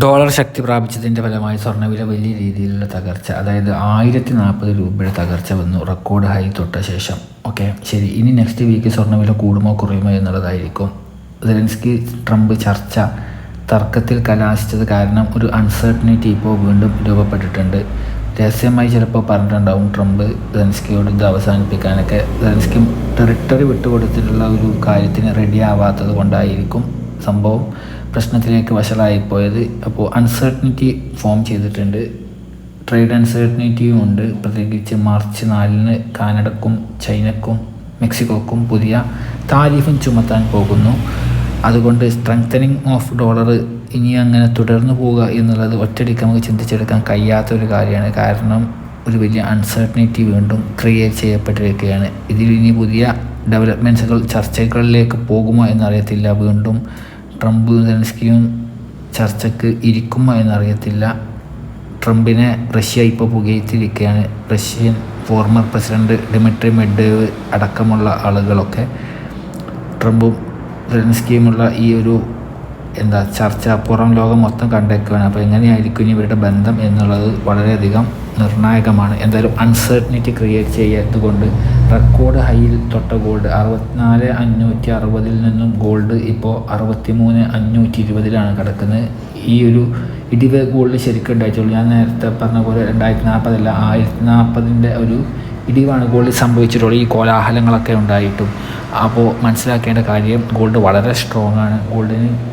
Dollar ശക്തി പ്രാപിച്ചതിന്റെ ഫലമായി സ്വർണവില വലിയ രീതിയിലുള്ള തകർച്ച അതായത് ആയിരത്തി നാൽപ്പത് രൂപയുടെ തകർച്ച വന്നു റെക്കോർഡ് ഹൈ തൊട്ട ശേഷം. ഓക്കെ ശരി. ഇനി നെക്സ്റ്റ് വീക്ക് സ്വർണവില കൂടുമോ കുറയുമോ എന്നുള്ളതായിരിക്കും. സെലൻസ്കി ട്രംപ് ചർച്ച തർക്കത്തിൽ കലാശിച്ചത് കാരണം ഒരു അൺസർട്ടനിറ്റി ഇപ്പോൾ വീണ്ടും രൂപപ്പെട്ടിട്ടുണ്ട്. രഹസ്യമായി ചിലപ്പോൾ പറഞ്ഞിട്ടുണ്ടാവും ട്രംപ് സെലൻസ്കിയോട് ഇത് അവസാനിപ്പിക്കാനൊക്കെ. സെലൻസ്കി ടെറിട്ടറി വിട്ടുകൊടുത്തിട്ടുള്ള ഒരു കാര്യത്തിന് റെഡി ആവാത്തത് കൊണ്ടായിരിക്കും സംഭവം. പ്രശ്നത്തിലേക്ക് വശലായിപ്പോയത് അപ്പോൾ അൺസർട്ടനിറ്റി ഫോം ചെയ്തിട്ടുണ്ട്. ട്രേഡ് അൺസർട്ടനിറ്റിയും ഉണ്ട്. പ്രത്യേകിച്ച് മാർച്ച് നാലിന് കാനഡക്കും ചൈനക്കും മെക്സിക്കോക്കും പുതിയ താരിഫും ചുമത്താൻ പോകുന്നു. അതുകൊണ്ട് സ്ട്രെങ്തനിങ് ഓഫ് ഡോളർ ഇനി അങ്ങനെ തുടർന്നു പോവുക എന്നുള്ളത് ഒറ്റയടിക്ക് നമുക്ക് ചിന്തിച്ചെടുക്കാൻ കഴിയാത്ത ഒരു കാര്യമാണ്. കാരണം ഒരു വലിയ അൺസർട്ടനിറ്റി വീണ്ടും ക്രിയേറ്റ് ചെയ്യപ്പെട്ടിരിക്കുകയാണ്. ഇതിൽ ഇനി പുതിയ ഡെവലപ്മെന്റ്സുകൾ ചർച്ചകളിലേക്ക് പോകുമോ എന്നറിയത്തില്ല. വീണ്ടും ട്രംപ് സെലൻസ്കിയും ചർച്ചയ്ക്ക് ഇരിക്കുമോ എന്നറിയത്തില്ല. ട്രംപിനെ റഷ്യ ഇപ്പോൾ പുകയത്തിരിക്കുകയാണ് Russian former president Dmitry Medvedev അടക്കമുള്ള ആളുകളൊക്കെ ട്രംപും സെലൻസ്കിയുമുള്ള ഈ ഒരു എന്താ ചർച്ച പുറം ലോകം മൊത്തം കണ്ടേക്കുകയാണ് അപ്പോൾ എങ്ങനെയായിരിക്കും ഇവരുടെ ബന്ധം എന്നുള്ളത് വളരെയധികം നിർണായകമാണ്. എന്തായാലും അൺസർട്ടനിറ്റി ക്രിയേറ്റ് ചെയ്തതുകൊണ്ട് റെക്കോർഡ് ഹൈയിൽ തൊട്ട ഗോൾഡ് അറുപത്തിനാല് അഞ്ഞൂറ്റി അറുപതിൽ നിന്നും ഗോൾഡ് ഇപ്പോൾ അറുപത്തി മൂന്ന് അഞ്ഞൂറ്റി ഇരുപതിലാണ് കിടക്കുന്നത്. ഈ ഒരു ഇടിവ് ഗോൾഡ് ശരിക്കും ഉണ്ടായിട്ടുള്ളൂ. ഞാൻ നേരത്തെ പറഞ്ഞ പോലെ രണ്ടായിരത്തി നാൽപ്പതല്ല ആയിരത്തി നാൽപ്പതിന്റെ ഒരു ഇടിവാണ് ഗോൾഡ് സംഭവിച്ചിട്ടുള്ളത്. ഈ കോലാഹലങ്ങളൊക്കെ ഉണ്ടായിട്ടും. അപ്പോൾ മനസ്സിലാക്കേണ്ട കാര്യം ഗോൾഡ് വളരെ സ്ട്രോങ് ആണ്. ഗോൾഡിന്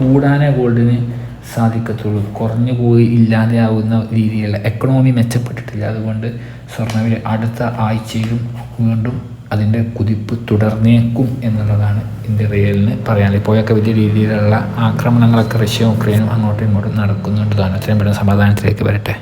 കൂടാനേ ഗോൾഡിന് സാധിക്കത്തുള്ളൂ. കുറഞ്ഞു പോയി ഇല്ലാതെയാവുന്ന രീതിയിലുള്ള എക്കണോമി മെച്ചപ്പെട്ടിട്ടില്ല. അതുകൊണ്ട് സ്വർണവില അടുത്ത ആഴ്ചയിലും വീണ്ടും അതിന്റെ കുതിപ്പ് തുടർന്നേക്കും എന്നുള്ളതാണ് ഇന്ത്യ റിയലിന് പറയാൻ ഇപ്പോഴൊക്കെ വലിയ രീതിയിലുള്ള ആക്രമണങ്ങളൊക്കെ റഷ്യയും ഉക്രൈനും അങ്ങോട്ടും ഇങ്ങോട്ടും നടക്കുന്നുണ്ട്. അത്രയും പെട്ടെന്ന് സമാധാനത്തിലേക്ക് വരട്ടെ.